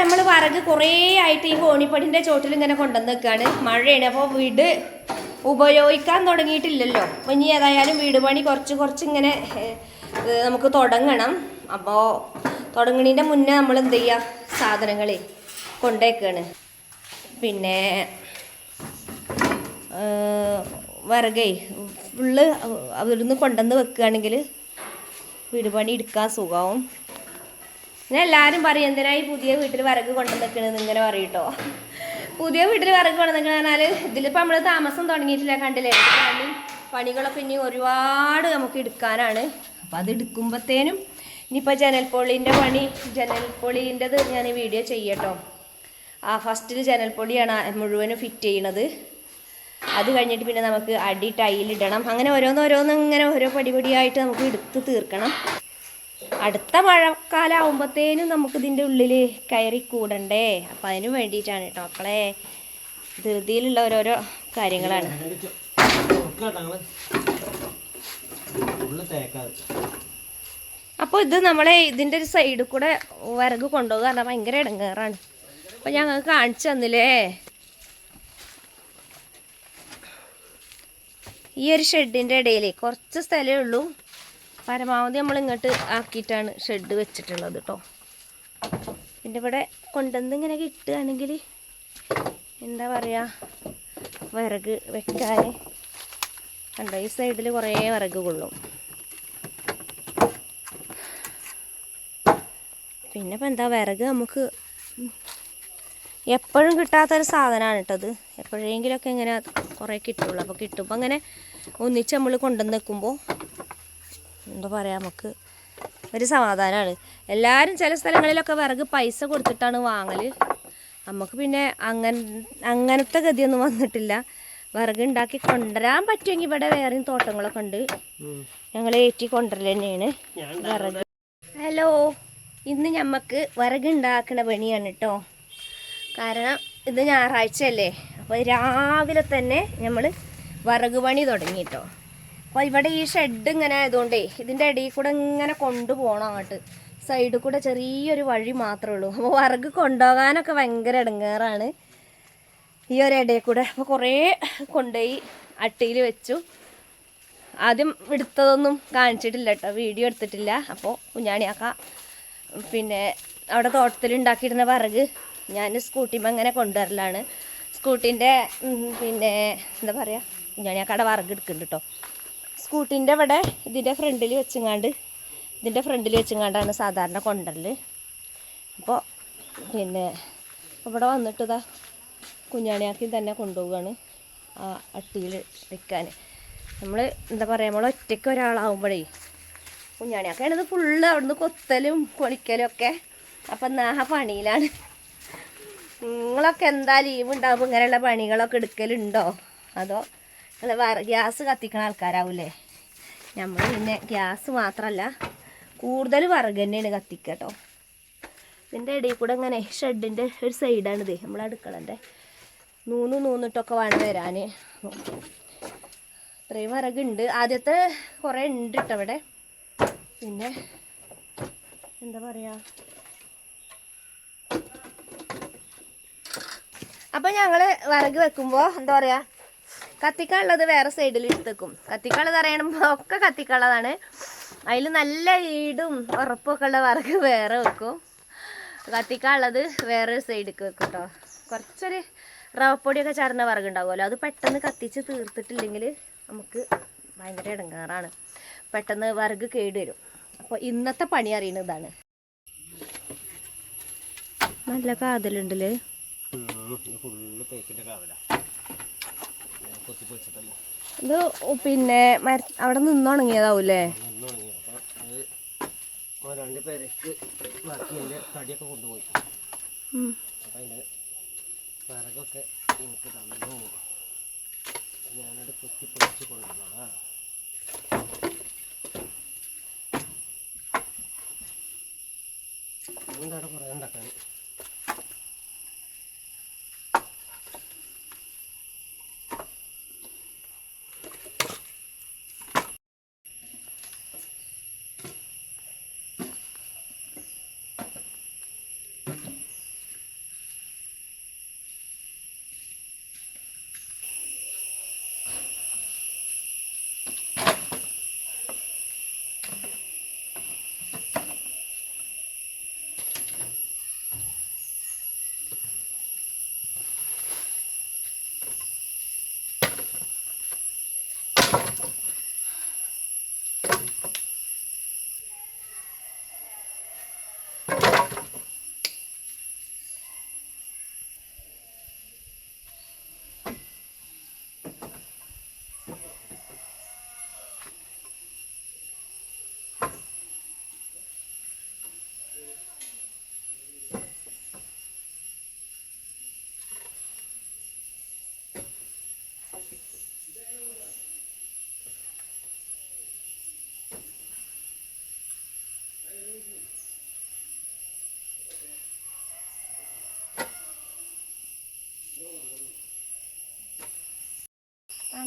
നമ്മൾ വറക് കുറേ ആയിട്ട് ഈ കോണിപ്പടിന്റെ ചോട്ടിൽ ഇങ്ങനെ കൊണ്ടുവന്ന് നിൽക്കുകയാണ് മഴയാണ് അപ്പോൾ വീട് ഉപയോഗിക്കാൻ തുടങ്ങിയിട്ടില്ലല്ലോ. അപ്പോൾ ഇനി ഏതായാലും വീട് പണി കുറച്ച് കുറച്ച് ഇങ്ങനെ നമുക്ക് തുടങ്ങണം. അപ്പോൾ തുടങ്ങണതിന്റെ മുന്നേ നമ്മൾ എന്ത് ചെയ്യുക സാധനങ്ങളെ കൊണ്ടേക്കാണ്. പിന്നെ വിറകേ ഫുള്ള് അവിടുന്ന് കൊണ്ടുവന്ന് വെക്കുകയാണെങ്കിൽ വീട് പണി എടുക്കാൻ സുഖമാവും. പിന്നെ എല്ലാവരും പറയും എന്തിനായി പുതിയ വീട്ടിൽ വിറക് കൊണ്ടുവന്നിക്കണെന്ന് ഇങ്ങനെ പറയട്ടോ പുതിയ വീട്ടിൽ വിറക് കൊണ്ടുവന്നിക്കണാൽ ഇതിലിപ്പോൾ നമ്മൾ താമസം തുടങ്ങിയിട്ടില്ല കണ്ടില്ലേ? പണികളൊക്കെ ഇനി ഒരുപാട് നമുക്ക് എടുക്കാനാണ്. അപ്പം അത് എടുക്കുമ്പോഴത്തേനും ഇനിയിപ്പോൾ ജനൽപ്പൊള്ളിന്റെ പണി ജനൽപ്പൊളീന്റെത് ഞാൻ വീഡിയോ ചെയ്യട്ടോ. ആ ഫസ്റ്റിൽ ജനൽപ്പൊളിയാണ് മുഴുവനും ഫിറ്റ് ചെയ്യണത്. അത് കഴിഞ്ഞിട്ട് പിന്നെ നമുക്ക് അടി ടൈലിടണം അങ്ങനെ ഓരോന്നോരോന്നും ഇങ്ങനെ ഓരോ പടിപടിയായിട്ട് നമുക്ക് എടുത്ത് തീർക്കണം. അടുത്ത മഴക്കാലം ആവുമ്പോഴത്തേനും നമുക്ക് ഇതിന്റെ ഉള്ളിൽ കയറി കൂടണ്ടേ? അപ്പം അതിന് വേണ്ടിയിട്ടാണ് കേട്ടോ മക്കളെ ധൃതിയിലുള്ള ഓരോരോ കാര്യങ്ങളാണ്. അപ്പോൾ ഇത് നമ്മളെ ഇതിന്റെ ഒരു സൈഡിൽ കൂടെ വിറക് കൊണ്ടുപോകുക പറഞ്ഞാൽ ഭയങ്കര ഇടങ്ങേറാണ് അപ്പോൾ ഞങ്ങൾക്ക് കാണിച്ചു തന്നില്ലേ? ഈ ഒരു ഷെഡിന്റെ ഇടയിൽ കുറച്ച് സ്ഥലമേ ഉള്ളൂ. പരമാവധി നമ്മൾ ഇങ്ങോട്ട് ആക്കിയിട്ടാണ് ഷെഡ് വെച്ചിട്ടുള്ളത് കേട്ടോ പിന്നെ ഇവിടെ കൊണ്ടുവന്ന് ഇങ്ങനെ കിട്ടുകയാണെങ്കിൽ എന്താ പറയുക വിറക് വെക്കാൻ കണ്ടോ ഈ സൈഡിൽ കുറേ വിറക് കൊള്ളും. പിന്നെ ഇപ്പം എന്താ വിറക് നമുക്ക് എപ്പോഴും കിട്ടാത്തൊരു സാധനമാണ് കേട്ടത് എപ്പോഴെങ്കിലുമൊക്കെ ഇങ്ങനെ കുറേ കിട്ടുള്ളൂ. അപ്പോൾ കിട്ടുമ്പോൾ അങ്ങനെ ഒന്നിച്ച് നമ്മൾ കൊണ്ടുവന്ന് വെക്കുമ്പോൾ എന്താ പറയുക നമുക്ക് ഒരു സമാധാനമാണ് എല്ലാവരും ചില സ്ഥലങ്ങളിലൊക്കെ വിറക് പൈസ കൊടുത്തിട്ടാണ് വാങ്ങൽ നമുക്ക് പിന്നെ അങ്ങനെ അങ്ങനത്തെ ഗതിയൊന്നും വന്നിട്ടില്ല. വിറക് ഉണ്ടാക്കി കൊണ്ടുവരാൻ പറ്റുമെങ്കിൽ ഇവിടെ വേറെയും തോട്ടങ്ങളൊക്കെ ഉണ്ട് ഞങ്ങൾ ഏറ്റി കൊണ്ടുവരൽ തന്നെയാണ് വിറക്. ഹലോ ഇന്ന് ഞമ്മക്ക് വിറകുണ്ടാക്കണ പണിയാണ് കേട്ടോ കാരണം ഇത് ഞായറാഴ്ച അല്ലേ അപ്പോൾ രാവിലെ തന്നെ നമ്മൾ വിറക് പണി തുടങ്ങി കേട്ടോ അപ്പോൾ ഇവിടെ ഈ ഷെഡ് ഇങ്ങനെ ആയതുകൊണ്ടേ ഇതിന്റെ ഇടയിൽ കൂടെ ഇങ്ങനെ കൊണ്ടുപോകണം അങ്ങോട്ട്. സൈഡിൽ കൂടെ ചെറിയൊരു വഴി മാത്രമേ ഉള്ളൂ. അപ്പോൾ വിറക് കൊണ്ടുപോകാനൊക്കെ ഭയങ്കര ഇടങ്ങേറാണ് ഈ ഒരു ഇടയിൽ കൂടെ അപ്പോൾ കുറേ കൊണ്ടുപോയി അട്ടിയിൽ വെച്ചു. ആദ്യം എടുത്തതൊന്നും കാണിച്ചിട്ടില്ല കേട്ടോ വീഡിയോ എടുത്തിട്ടില്ല. അപ്പോൾ കുഞ്ഞാണിയാക്ക പിന്നെ അവിടെ തോട്ടത്തിൽ ഉണ്ടാക്കിയിരുന്ന വിറക് ഞാൻ സ്കൂട്ടിമ്മ അങ്ങനെ കൊണ്ടുവരലാണ്. സ്കൂട്ടിന്റെ പിന്നെ എന്താ പറയുക ഞാൻ കുഞ്ഞാണിയാക്കടെ കട എടുക്കുന്നുണ്ട് കേട്ടോ സ്കൂട്ടിന്റെ ഇവിടെ ഇതിന്റെ ഫ്രണ്ടിൽ വെച്ചങ്ങാണ്ട് ഇതിന്റെ ഫ്രണ്ടിൽ വെച്ചങ്ങാണ്ടാണ് സാധാരണ കൊണ്ടുവരൽ അപ്പോൾ പിന്നെ ഇവിടെ വന്നിട്ട് ഇതാ കുഞ്ഞാണിയാക്കി തന്നെ കൊണ്ടുപോവുകയാണ് ആ അട്ടിയിൽ വെക്കാൻ നമ്മൾ എന്താ പറയുക നമ്മൾ ഒറ്റയ്ക്ക് ഒരാളാവുമ്പോഴേ കുഞ്ഞാണിയാക്കാണിത് ഫുള്ള് അവിടുന്ന് കൊത്തലും പൊളിക്കലും ഒക്കെ. അപ്പം എന്നാ ആ പണിയിലാണ്. നിങ്ങളൊക്കെ എന്താ ലീവ് ഉണ്ടാവുമ്പോൾ ഇങ്ങനെയുള്ള പണികളൊക്കെ എടുക്കലുണ്ടോ? അതോ നിങ്ങൾ ഗ്യാസ് കത്തിക്കണ ആൾക്കാരാവൂലേ? നമ്മൾ പിന്നെ ഗ്യാസ് മാത്രമല്ല കൂടുതൽ വിറക് തന്നെയാണ് കത്തിക്കുക കേട്ടോ ഇതിന്റെ ഇടയിൽ കൂടെ ഇങ്ങനെ ഷെഡിന്റെ ഒരു സൈഡാണിത് നമ്മൾ അടുക്കളന്റെ നൂന്ന് നൂന്നിട്ടൊക്കെ വേണം വരാൻ ഇത്രയും വിറകുണ്ട്. ആദ്യത്തെ കുറേ ഉണ്ട് കേട്ടോ ഇവിടെ. പിന്നെ എന്താ പറയുക അപ്പം ഞങ്ങൾ വിറക് വെക്കുമ്പോൾ എന്താ പറയുക കത്തിക്കാനുള്ളത് വേറെ സൈഡിൽ എടുത്തേക്കും കത്തിക്കാനുള്ളത് അറിയണമ്പോൾ ഒക്കെ കത്തിക്കാനുള്ളതാണ്. അതിൽ നല്ല ഈടും ഉറപ്പൊക്കെ ഉള്ള വിറക് വേറെ വെക്കും. കത്തിക്കാനുള്ളത് വേറെ സൈഡിലേക്ക് വെക്കും കേട്ടോ കുറച്ചൊരു റവപ്പൊടിയൊക്കെ ചേർന്ന വിറക് ഉണ്ടാവുമല്ലോ അത് പെട്ടെന്ന് കത്തിച്ച് തീർത്തിട്ടില്ലെങ്കിൽ നമുക്ക് ഭയങ്കര ഇടങ്ങാറാണ് പെട്ടെന്ന് വിറക് കേടുവരും അപ്പോൾ ഇന്നത്തെ പണി അറിയുന്നതാണ് നല്ല കാതലുണ്ടല്ലേ? ഫുള്ള് തേക്കിന്റെ കാവല. കൊത്തി പൊളിച്ചിട്ടല്ലേ. ഇത് പിന്നെ അവിടെ നിന്നുണങ്ങിയതാവൂലേ രണ്ട് പേരക്ക് ബാക്കി എന്റെ തടിയൊക്കെ കൊണ്ടുപോയി. അപ്പം അതിന്റെ വിറകൊക്കെ എനിക്ക് തന്നു. ഞാനത് കൊത്തി പൊളിച്ച് കൊണ്ടുവന്നതാ അതുകൊണ്ട് കുറേ ഉണ്ടാക്കാൻ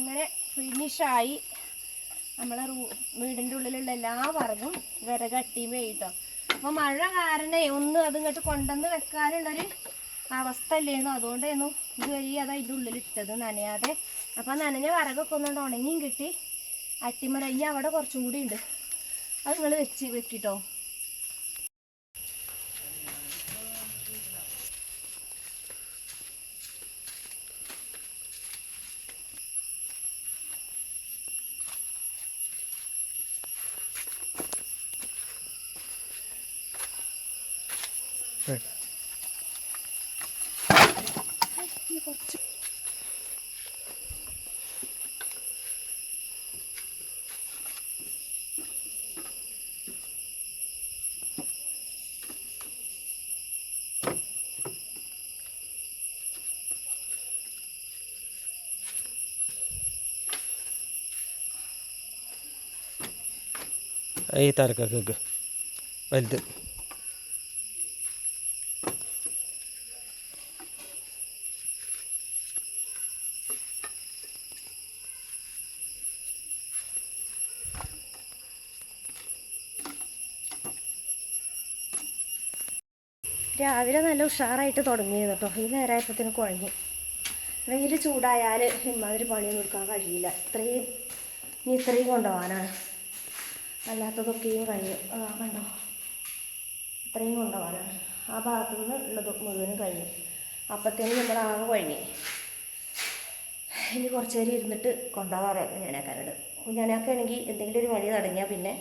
അങ്ങനെ ഫിനിഷായി നമ്മളെ റൂ വീടിന്റെ ഉള്ളിലുള്ള എല്ലാ വറകും വിറകട്ടിയും കേട്ടോ അപ്പോൾ മഴ കാരണേ ഒന്നും അത് ഇങ്ങോട്ട് കൊണ്ടുവന്ന് വെക്കാനുള്ളൊരു അവസ്ഥ ഇല്ലായിരുന്നു അതുകൊണ്ടായിരുന്നു ഇതുവഴി അത് അതിന്റെ ഉള്ളിൽ ഇട്ടത് നനയാതെ അപ്പോൾ നനഞ്ഞ വറകൊക്കെ ഒന്നുകൊണ്ട് ഉണങ്ങിയും കിട്ടി. അട്ടിമറയ്യ അവിടെ കുറച്ചും കൂടി ഉണ്ട്. അത് നിങ്ങൾ വെച്ച് വെക്കിട്ടോ. Ahí está el cacaca. El രാവിലെ നല്ല ഉഷാറായിട്ട് തുടങ്ങിയിരുന്നു കേട്ടോ. ഈ നേരായപ്പത്തിന് കുഴങ്ങി വെയിൽ ചൂടായാൽ ഇമ്മാതിരി പണിയൊന്നും എടുക്കാൻ കഴിയില്ല. ഇത്രയും ഇനി ഇത്രയും കൊണ്ടുപോകാനാണ്. അല്ലാത്തതൊക്കെയും കഴിയും ആ കണ്ടോ? ഇത്രയും കൊണ്ടുപോകാനാണ്. ആ ഭാഗത്തു നിന്ന് ഉള്ളത് മുഴുവനും കഴിഞ്ഞു. അപ്പത്തേനും നമ്മൾ ആകെ കഴിഞ്ഞു. ഇനി കുറച്ച് നേരം ഇരുന്നിട്ട് കൊണ്ടുപോകാറ് കുഞ്ഞാനാക്കാരോട് കുഞ്ഞാനാക്കാണെങ്കിൽ എന്തെങ്കിലും ഒരു പണി തുടങ്ങിയാൽ പിന്നെ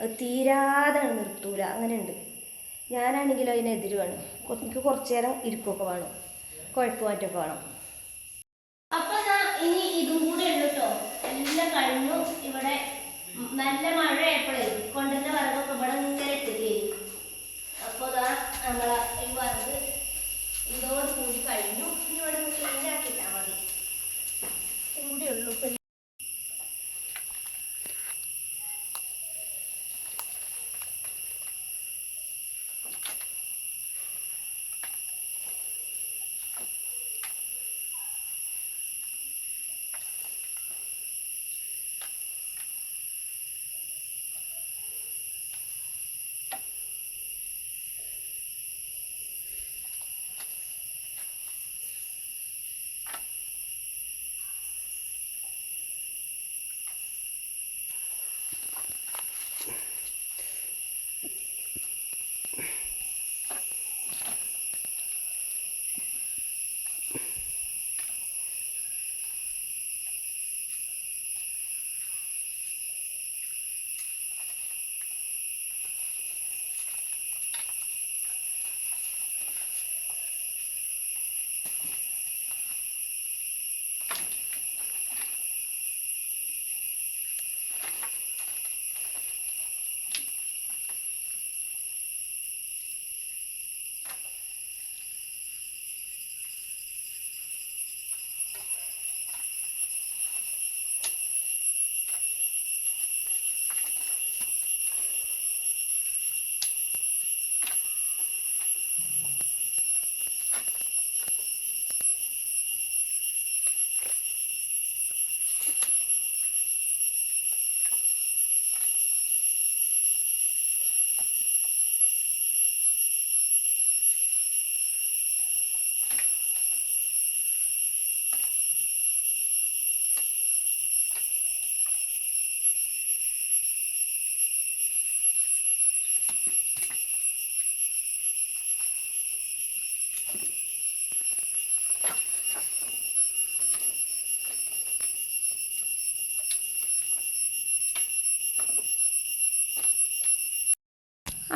അത് തീരാതെ നിർത്തൂല. അങ്ങനെയുണ്ട്. ഞാനാണെങ്കിലും അതിനെതിര് വേണം. കൊ- എനിക്ക് കുറച്ചു നേരം ഇരിക്കൊക്കെ വേണം കുഴപ്പമായിട്ടൊക്കെ വേണം. അപ്പൊ ഇനി ഇതും കൂടെ ഉള്ളു കേട്ടോ എല്ലാം കഴിഞ്ഞു. ഇവിടെ നല്ല മഴ ആയപ്പോഴേ കൊണ്ടുവന്ന വറകൊക്കെ ഇവിടെ ഇങ്ങനെ എത്തുകയും അപ്പൊ ഇതാ നമ്മളെ ഈ വറക് ഇതോട് കൂടി കഴിഞ്ഞു. ഇനി ഇവിടെ ക്ലീൻ ആക്കിയിട്ടാ മതി. ഇതും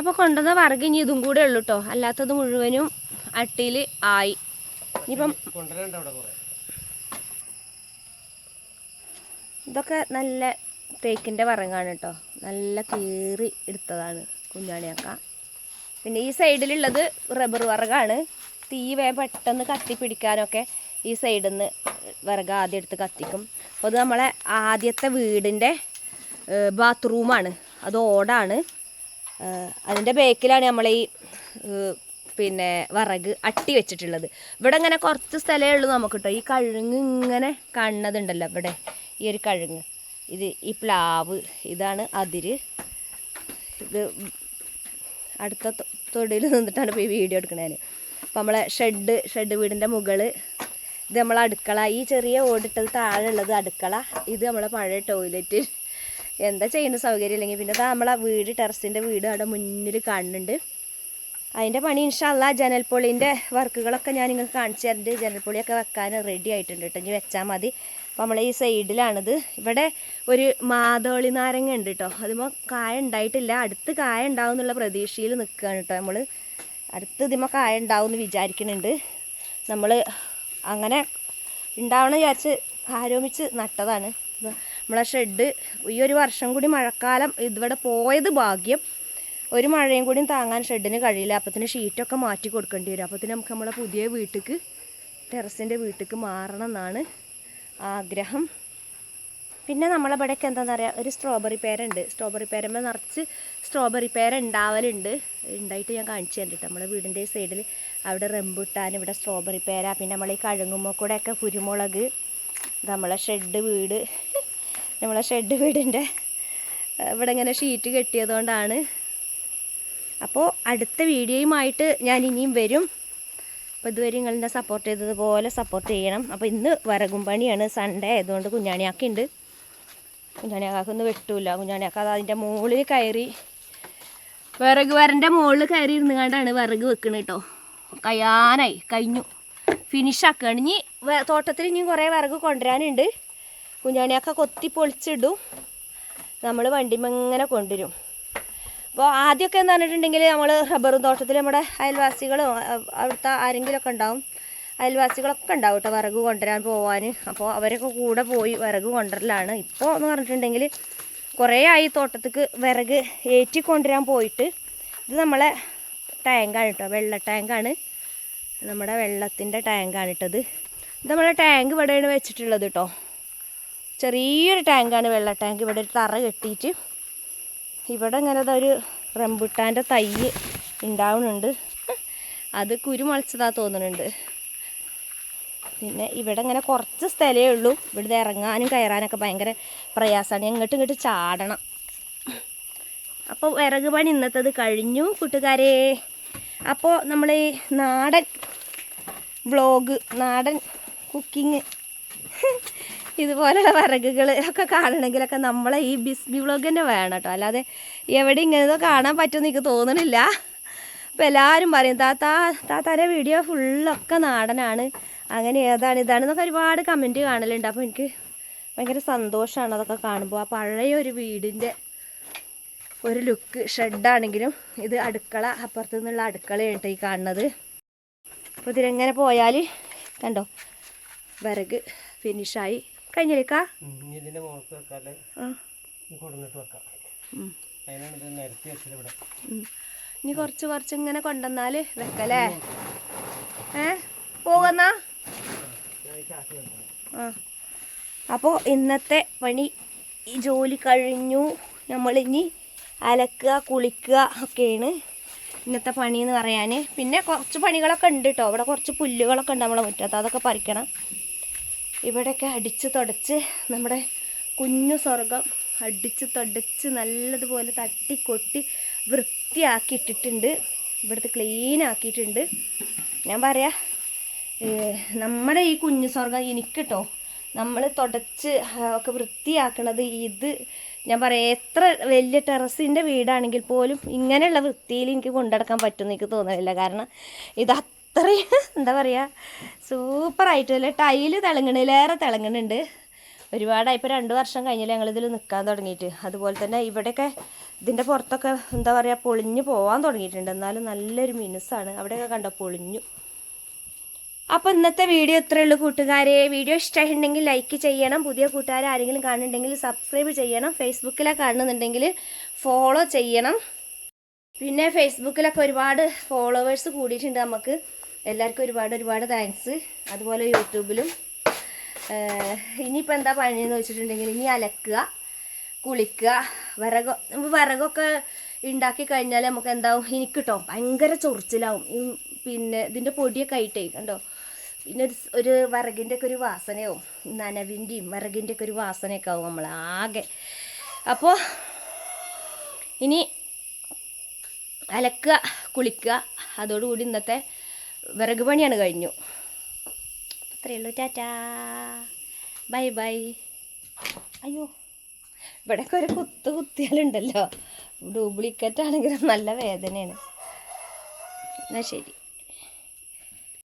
അപ്പോൾ കൊണ്ടുവന്ന വറക് ഇനി ഇതും കൂടെ ഉള്ളു കേട്ടോ അല്ലാത്തത് മുഴുവനും അട്ടിയിൽ ആയി. ഇനിയിപ്പം ഇതൊക്കെ നല്ല തേക്കിന്റെ വറങ്ങാണ് കേട്ടോ നല്ല കീറി എടുത്തതാണ് കുഞ്ഞാണിയാക്ക. പിന്നെ ഈ സൈഡിലുള്ളത് റബ്ബർ വറകാണ്. തീ വേ പെട്ടെന്ന് കത്തി പിടിക്കാനൊക്കെ ഈ സൈഡിൽ നിന്ന് വിറക് ആദ്യം എടുത്ത് കത്തിക്കും. അപ്പോൾ അത് നമ്മളെ ആദ്യത്തെ വീടിന്റെ ബാത്റൂമാണ്. അത് ഓടാണ്. അതിന്റെ ബേക്കിലാണ് നമ്മൾ ഈ പിന്നെ വിറക് അട്ടി വെച്ചിട്ടുള്ളത്. ഇവിടെ ഇങ്ങനെ കുറച്ച് സ്ഥലമേ ഉള്ളൂ നമുക്ക് കേട്ടോ ഈ കഴുങ്ങ് ഇങ്ങനെ കാണുന്നതുണ്ടല്ലോ ഇവിടെ ഈ ഒരു കഴുങ്ങ്. ഇത് ഈ പ്ലാവ് ഇതാണ് അതിര്. ഇത് അടുത്ത തൊടിയിൽ നിന്നിട്ടാണ് ഇപ്പോൾ ഈ വീഡിയോ എടുക്കണേ അപ്പം നമ്മളെ ഷെഡ് ഷെഡ് വീടിന്റെ മുകൾ ഇത് നമ്മളെ അടുക്കള. ഈ ചെറിയ ഓടിട്ടത് താഴെ ഉള്ളത് അടുക്കള. ഇത് നമ്മളെ പഴയ ടോയ്ലറ്റ്. എന്താ ചെയ്യുന്ന സൗകര്യം ഇല്ലെങ്കിൽ പിന്നെ നമ്മളെ വീട് ടെറസിന്റെ വീട് അവിടെ മുന്നിൽ കാണുന്നുണ്ട്. അതിന്റെ പണി ഇൻഷല്ല ജനൽപ്പൊളിന്റെ വർക്കുകളൊക്കെ ഞാൻ നിങ്ങൾക്ക് കാണിച്ചു തരുന്നുണ്ട് ജനൽപ്പൊളിയൊക്കെ വെക്കാൻ റെഡി ആയിട്ടുണ്ട് കേട്ടോ ഇനി വെച്ചാൽ മതി. അപ്പോൾ നമ്മൾ ഈ സൈഡിലാണിത് ഇവിടെ ഒരു മാതോളി നാരങ്ങ ഉണ്ട് കേട്ടോ അതിമ്പോൾ കായ ഉണ്ടായിട്ടില്ല. അടുത്ത് കായ ഉണ്ടാവും എന്നുള്ള പ്രതീക്ഷയിൽ നിൽക്കുകയാണ് കേട്ടോ നമ്മൾ അടുത്ത് ഇതിമ്പോൾ കായ ഉണ്ടാവും എന്ന് വിചാരിക്കുന്നുണ്ട് നമ്മൾ അങ്ങനെ ഉണ്ടാവണം വിചാരിച്ച് ആരോപിച്ച് നട്ടതാണ്. നമ്മളെ ഷെഡ് ഈ ഒരു വർഷം കൂടി മഴക്കാലം ഇതിവിടെ പോയത് ഭാഗ്യം. ഒരു മഴയും കൂടി താങ്ങാൻ ഷെഡിന് കഴിയില്ല. അപ്പത്തിന് ഷീറ്റൊക്കെ മാറ്റി കൊടുക്കേണ്ടി വരും. അപ്പത്തിന് നമുക്ക് നമ്മളെ പുതിയ വീട്ടിക്ക് ടെറസിന്റെ വീട്ടിക്ക് മാറണം എന്നാണ് ആഗ്രഹം. പിന്നെ നമ്മളെ ഇവിടെയൊക്കെ എന്താണെന്ന് പറയുക ഒരു സ്ട്രോബെറി പേരുണ്ട് സ്ട്രോബെറി പേരമ്മ നിറച്ച് സ്ട്രോബെറി പേര ഉണ്ടാവലുണ്ട്. ഉണ്ടായിട്ട് ഞാൻ കാണിച്ചു തന്നിട്ട് നമ്മളെ വീടിന്റെ സൈഡിൽ അവിടെ റംബുട്ടാൻ ഇവിടെ സ്ട്രോബെറി പേര. പിന്നെ നമ്മൾ ഈ കഴുങ്ങുമ്പോൾ കൂടെയൊക്കെ കുരുമുളക് നമ്മളെ ഷെഡ് വീട്. നമ്മളെ ഷെഡ് വീടിന്റെ ഇവിടെ ഇങ്ങനെ ഷീറ്റ് കെട്ടിയതുകൊണ്ടാണ്. അപ്പോൾ അടുത്ത വീഡിയോയുമായിട്ട് ഞാൻ ഇനിയും വരും. അപ്പോൾ ഇതുവരെ നിങ്ങളെന്നെ സപ്പോർട്ട് ചെയ്തതുപോലെ സപ്പോർട്ട് ചെയ്യണം. അപ്പോൾ ഇന്ന് വരകും പണിയാണ്. സൺഡേ ആയതുകൊണ്ട് കുഞ്ഞാണിയാക്കി ഉണ്ട് കുഞ്ഞാണിയാക്കൊന്നും വെട്ടൂല. കുഞ്ഞാണിയാക്ക അത് അതിന്റെ മുകളിൽ കയറി വിറക് വരന്റെ മുകളിൽ കയറി ഇരുന്നുകൊണ്ടാണ് വിറക് വെക്കണത് കേട്ടോ കയ്യാനായി കഴിഞ്ഞു. ഫിനിഷാക്കുകയാണ് ഇനി തോട്ടത്തിൽ ഇനിയും കുറേ വിറക് കൊണ്ടുവരാനുണ്ട്. കുഞ്ഞാണിയൊക്കെ കൊത്തി പൊളിച്ചിടും. നമ്മൾ വണ്ടിമങ്ങനെ കൊണ്ടുവരും. അപ്പോൾ ആദ്യമൊക്കെ എന്ന് പറഞ്ഞിട്ടുണ്ടെങ്കിൽ നമ്മൾ റബ്ബറും തോട്ടത്തിൽ നമ്മുടെ അയൽവാസികളും അവിടുത്തെ ആരെങ്കിലുമൊക്കെ ഉണ്ടാവും. അയൽവാസികളൊക്കെ ഉണ്ടാവും കേട്ടോ വിറക് കൊണ്ടുവരാൻ പോവാൻ അപ്പോൾ അവരൊക്കെ കൂടെ പോയി വിറക് കൊണ്ടുവരലാണ്. ഇപ്പോൾ എന്ന് പറഞ്ഞിട്ടുണ്ടെങ്കിൽ കുറേ ആയി തോട്ടത്തേക്ക് വിറക് ഏറ്റി കൊണ്ടുവരാൻ പോയിട്ട് ഇത് നമ്മളെ ടാങ്കാണ് കേട്ടോ. വെള്ള ടാങ്കാണ്. നമ്മുടെ വെള്ളത്തിന്റെ ടാങ്കാണ് ഇട്ടത് ഇത് നമ്മളെ ടാങ്ക് ഇവിടെയാണ് വെച്ചിട്ടുള്ളത് കേട്ടോ. ചെറിയൊരു ടാങ്കാണ് വെള്ള ടാങ്ക്. ഇവിടെ ഒരു തറ കെട്ടിയിട്ട് ഇവിടെ ഇങ്ങനെ ഒരു റംബുട്ടാന്റെ തൈ ഉണ്ടാവുന്നുണ്ട് അത് കുരു മുളച്ചതാ തോന്നുന്നുണ്ട് പിന്നെ ഇവിടെ ഇങ്ങനെ കുറച്ച് സ്ഥലമേ ഉള്ളൂ. ഇവിടുന്ന് ഇറങ്ങാനും കയറാനൊക്കെ ഭയങ്കര പ്രയാസമാണ്. ഇങ്ങോട്ടും ഇങ്ങോട്ട് ചാടണം. അപ്പോൾ വിറക് പണി ഇന്നത്തത് കഴിഞ്ഞു കൂട്ടുകാരെ. അപ്പോൾ നമ്മൾ ഈ നാടൻ വ്ളോഗ് നാടൻ കുക്കിങ് ഇതുപോലെയുള്ള വിറകുകൾ ഒക്കെ കാണണമെങ്കിലൊക്കെ നമ്മളെ ഈ ബിസ്ബി വ്ളോഗ് തന്നെ വേണം കേട്ടോ അല്ലാതെ എവിടെ ഇങ്ങനത്തെ കാണാൻ പറ്റുമെന്ന് എനിക്ക് തോന്നണില്ല. അപ്പോൾ എല്ലാവരും പറയും താത്താ താത്താന്റെ വീഡിയോ ഫുള്ളൊക്കെ നാടനാണ്. അങ്ങനെ ഏതാണ് ഇതാണെന്നൊക്കെ ഒരുപാട് കമന്റ് കാണലുണ്ട്. അപ്പോൾ എനിക്ക് ഭയങ്കര സന്തോഷമാണ് അതൊക്കെ കാണുമ്പോൾ ആ പഴയ ഒരു വീടിന്റെ ഒരു ലുക്ക് ഷെഡാണെങ്കിലും ഇത് അടുക്കള അപ്പുറത്തു നിന്നുള്ള അടുക്കളയാണ് ഈ കാണുന്നത്. അപ്പോൾ ഇതിലെങ്ങനെ പോയാൽ കണ്ടോ? വിറക് ഫിനിഷായി കഴിഞ്ഞിരിക്കാ? ഇനി ഇതിന്റെ മുകൾക്ക് വെക്കാല്ലേ ആ. കൊടുന്നിട്ട് വെക്കാം. അതിനാണ് ഇത് നിരത്തി വെച്ചത് ഇവിടെ. ഇനി കുറച്ച് കുറച്ച് ഇങ്ങനെ കൊണ്ടുവന്നാൽ വെക്കല്ലേ? ഏ? പോകുന്നാ ആ അപ്പോൾ ഇന്നത്തെ പണി ഈ ജോലി കഴിഞ്ഞു. നമ്മളിനി അലക്കുക കുളിക്കുക ഒക്കെയാണ് ഇന്നത്തെ പണി എന്ന് പറയാൻ പിന്നെ കുറച്ച് പണികളൊക്കെ ഉണ്ട് കേട്ടോ അവിടെ കുറച്ച് പുല്ലുകളൊക്കെ ഉണ്ട് നമ്മളെ മുറ്റത്ത്. അതൊക്കെ പറിക്കണം. ഇവിടെയൊക്കെ അടിച്ച് തുടച്ച് നമ്മുടെ കുഞ്ഞു സ്വർഗം അടിച്ച് തുടച്ച് നല്ലതുപോലെ തട്ടി കൊട്ടി വൃത്തിയാക്കി ഇട്ടിട്ടുണ്ട് ഇവിടുത്തെ ക്ലീൻ ആക്കിയിട്ടുണ്ട്. ഞാൻ പറയാ നമ്മുടെ ഈ കുഞ്ഞു സ്വർഗം എനിക്കിട്ടോ നമ്മൾ തുടച്ച് ഒക്കെ വൃത്തിയാക്കണത് ഇത് ഞാൻ പറയാം എത്ര വലിയ ടെറസിന്റെ വീടാണെങ്കിൽ പോലും ഇങ്ങനെയുള്ള വൃത്തിയിൽ എനിക്ക് കൊണ്ടുനടക്കാൻ പറ്റുമെന്ന് എനിക്ക് തോന്നുന്നില്ല. കാരണം ഇത് അത്രയും എന്താ പറയുക സൂപ്പറായിട്ടില്ല ടൈൽ തിളങ്ങണിലേറെ തിളങ്ങണുണ്ട്. ഒരുപാടായി. ഇപ്പോൾ രണ്ട് വർഷം കഴിഞ്ഞില്ല ഞങ്ങളിതിൽ നിൽക്കാൻ തുടങ്ങിയിട്ട്. അതുപോലെ തന്നെ ഇവിടെയൊക്കെ ഇതിന്റെ പുറത്തൊക്കെ എന്താ പറയുക പൊളിഞ്ഞു പോകാൻ തുടങ്ങിയിട്ടുണ്ട്. എന്നാലും നല്ലൊരു മിനുസാണ്. അവിടെയൊക്കെ കണ്ടോ പൊളിഞ്ഞു. അപ്പോൾ ഇന്നത്തെ വീഡിയോ ഇത്രയേ ഉള്ളൂ കൂട്ടുകാരെ. വീഡിയോ ഇഷ്ടമായിട്ടുണ്ടെങ്കിൽ ലൈക്ക് ചെയ്യണം. പുതിയ കൂട്ടുകാരെ ആരെങ്കിലും കാണുന്നുണ്ടെങ്കിൽ സബ്സ്ക്രൈബ് ചെയ്യണം. ഫേസ്ബുക്കിലൊക്കെ കാണുന്നുണ്ടെങ്കിൽ ഫോളോ ചെയ്യണം. പിന്നെ ഫേസ്ബുക്കിലൊക്കെ ഒരുപാട് ഫോളോവേഴ്സ് കൂടിയിട്ടുണ്ട് നമുക്ക്. എല്ലാവർക്കും ഒരുപാട് ഒരുപാട് താങ്ക്സ് അതുപോലെ യൂട്യൂബിലും. ഇനിയിപ്പോൾ എന്താ പണിയെന്ന് വെച്ചിട്ടുണ്ടെങ്കിൽ ഇനി അലക്കുക കുളിക്കുക വിറക് വിറകൊക്കെ ഉണ്ടാക്കി കഴിഞ്ഞാൽ നമുക്ക് എന്താവും? എനിക്ക് കേട്ടോ ഭയങ്കര ചൊറിച്ചിലാവും. പിന്നെ ഇതിന്റെ പൊടിയൊക്കെ ആയിട്ടേ കണ്ടോ? പിന്നെ ഒരു ഒരു വിറകിന്റെ ഒക്കെ ഒരു വാസനയാവും. നനവിന്റെയും വിറകിന്റെ ഒക്കെ ഒരു വാസനയൊക്കെ ആവും നമ്മൾ ആകെ. അപ്പോൾ ഇനി അലക്കുക കുളിക്കുക. അതോടുകൂടി ഇന്നത്തെ വിറക് പണിയാണ് കഴിഞ്ഞു. അത്രയേ ഉള്ളൂ. ടാറ്റാ. Bye bye. അയ്യോ. ഇവിടെ ഒരു കുത്ത് കുത്തിയാലുണ്ടല്ലോ. ഡ്യൂപ്ലിക്കേറ്റ് ആണെങ്കിലും നല്ല വേദനയാണ്. എന്നാൽ ശരി.